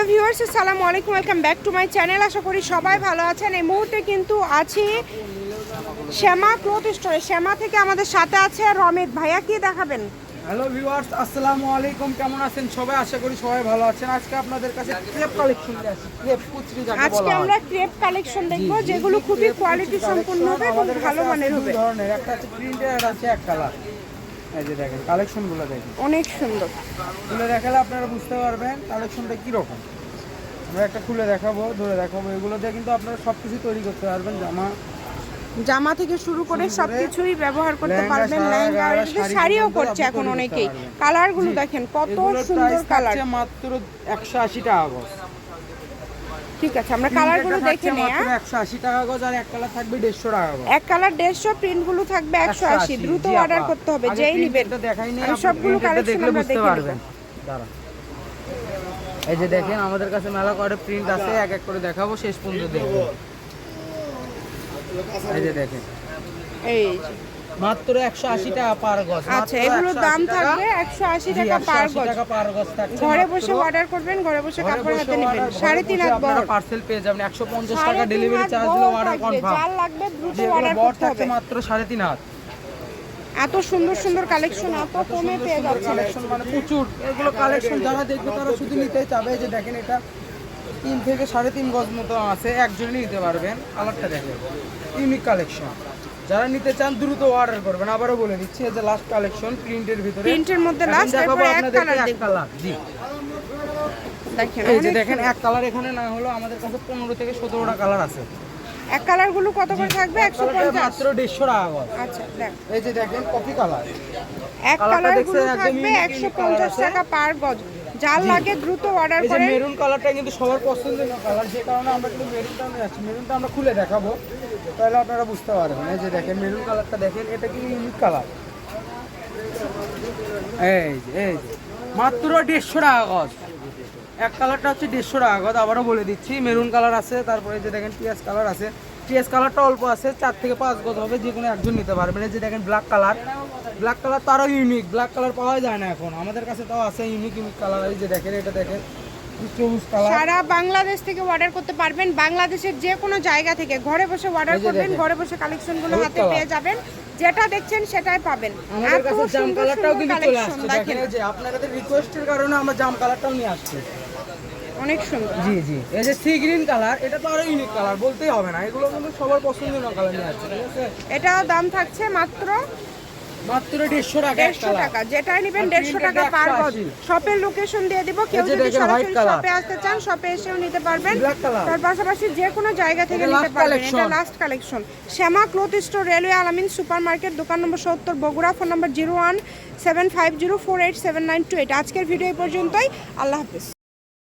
Hello viewers আসসালামু আলাইকুম welcome back to my channel. আশা করি সবাই ভালো আছেন। এই মুহূর্তে কিন্তু আছি শ্যামা ক্লথ স্টোরে শ্যামা থেকে আমাদের সাথে আছে রমিত ভাইয়া কি দেখাবেন? হ্যালো ভিউয়ার্স আসসালামু আলাইকুম কেমন আছেন সবাই? আশা করি সবাই ভালো আছেন। আজকে আপনাদের কাছে ক্রেপ কালেকশন নিয়ে আসি ক্রেপ কুচরি যাকে আজকে আমরা ক্রেপ কালেকশন দেখব যেগুলো খুবই কোয়ালিটি সম্পূর্ণ হবে এবং ভালো মানের হবে। ধরনের। একটা হচ্ছে প্রিন্টের আর আছে এক কালার এই যে দেখেন কালেকশনগুলো দেখেন। অনেক সুন্দর। খুলে দেখালে আপনারা বুঝতে পারবেন কালেকশনটা কি রকম আমরা একটা খুলে দেখাবো ধরে দেখাবো। এগুলো দিয়ে কিন্তু আপনারা সব কিছু তৈরি করতে পারবেন জামা। জামা থেকে শুরু করে শুরু করে সবকিছুই ব্যবহার করতে পারবেন লেহেঙ্গা শাড়িও করছে এখন অনেকেই। কালারগুলো দেখেন কত সুন্দর কালার মাত্র একশো আশি টাকা ঠিক আছে আমরা কালারগুলো দেখে নিই হ্যাঁ? একশো আশি টাকা গজ আর এক কালার থাকবে দেড়শো টাকা গজ। এক কালার দেড়শো প্রিন্টগুলো থাকবে একশো আশি। দ্রুত জি, অর্ডার করতে হবে যেই নিবেন। টা দেখাই নি আমি আপনি সবগুলো কালেকশন দেখলে বুঝতে পারবেন। দাঁড়া এই যে দেখেন আমাদের কাছে মেলা করে প্রিন্ট আছে এক এক করে দেখাবো শেষ পর্যন্ত দেখব। এই যে দেখেন। এই। মাত্র একশো আশি টাকা পার গজ আচ্ছা এগুলোর দাম। থাকবে একশো আশি জি, টাকা পার গজ। টাকা পার গজ থাকছে ঘরে বসে অর্ডার করবেন ঘরে বসে কাপড় হাতে নেবেন। order- সাড়ে ঘরে তিন বসে হাত আপনারা বহর পার্সেল পেয়ে যাবেন একশো পঞ্চাশ সাড়ে টাকা ডেলিভারি চার্জ দিলে অর্ডার কনফার্ম যার লাগবে দ্রুত অর্ডার করতে হবে। মাত্র সাড়ে তিন হাত। এত সুন্দর সুন্দর কালেকশন এত কমে পেয়ে যাচ্ছেন কালেকশন মানে প্রচুর। এগুলো কালেকশন যারা দেখবে তারা শুধু নিতে চাবে যে দেখেন এটা তিন থেকে সাড়ে তিন গজ মতো আছে একজনই নিতে পারবেন। কালারটা দেখেন। ইউনিক কালেকশন যারা নিতে চান দ্রুত অর্ডার করবেন। আবারও বলে দিচ্ছি এই যে লাস্ট কালেকশন প্রিন্টের ভিতরে। প্রিন্টের মধ্যে লাস্ট তারপরে এক কালার এক দেখুন। কালার জি। দেখেন এই যে দেখেন এক কালার এখানে না হলো আমাদের কাছে পনেরো থেকে সতেরোটা কালার আছে। এক কালারগুলো কত করে থাকবে? একশো কালারটা পঞ্চাশ। মাত্র দেড়শো টাকা গজ আচ্ছা দেখ। এই যে দেখেন কফি কালার এক কালারগুলো একদম থাকবে unique একশো unique colour পঞ্চাশ আছে। টাকা পার গজ। যার লাগে দ্রুত অর্ডার এই যে করেন মেরুন কালারটা কিন্তু সবার পছন্দের কালার যে কারণে আমরা কিন্তু মেরুনটা নিয়ে আসছি মেরুনটা আমরা খুলে দেখাবো। তাহলে আপনারা বুঝতে পারবেন। এই যে দেখেন, মেরুন কালারটা দেখেন, এটা কি ইউনিক কালার এই যে এই যে। মাত্র দেড়শো টাকা গজ। এক কালারটা হচ্ছে দেড়শো টাকা গজ, আবারও বলে দিচ্ছি। মেরুন কালার আছে, তারপরে যে দেখেন পিঁয়াজ কালার আছে। পিঁয়াজ কালারটা অল্প আছে, চার থেকে পাঁচ গজ হবে, যে কোনো একজন নিতে পারবেন। এই যে দেখেন ব্ল্যাক কালার ব্ল্যাক কালার তো আরও ইউনিক ব্ল্যাক কালার পাওয়া যায় না এখন। আমাদের কাছে তাও আছে ইউনিক ইউনিক কালার এই যে দেখেন, এটা দেখেন। সারা বাংলাদেশ থেকে অর্ডার করতে পারবেন। বাংলাদেশের যে কোনো জায়গা থেকে ঘরে বসে অর্ডার করবেন ঘরে বসে কালেকশনগুলো হাতে পেয়ে যাবেন। যেটা দেখছেন সেটাই পাবেন। কাছে জাম সুন্দর কালারটাও সুন্দর কালেকশন আসছে। দেখেন যে আপনাদের রিকোয়েস্টের কারণে আমরা জাম কালারটাও নিয়ে আসছি। অনেক সুন্দর। জি জি। এই যে সি গ্রিন কালার এটা তো আরও ইউনিক কালার বলতেই হবে না। এগুলো কিন্তু সবার পছন্দের কালার নিয়ে আসছে এটাও দাম থাকছে মাত্র মাত্র দেড়শো টাকা এক দেড়শো কালার টাকা। যেটাই নেবেন আর দেড়শো printed টাকা পার গজ। শপের লোকেশন দিয়ে দিব। কেউ যদি সরাসরি শপে আসতে চান শপে এসেও নিতে পারবেন। তার পাশাপাশি যে কোনো জায়গা থেকে নিতে last পারবেন। এটা last collection Shyama cloth store railway Alamin দোকান নম্বর সত্তর Bogura phone number zero one seven five zero four eight seven nine two eight আজকের ভিডিও এই পর্যন্তই। আল্লাহ হাফিজ।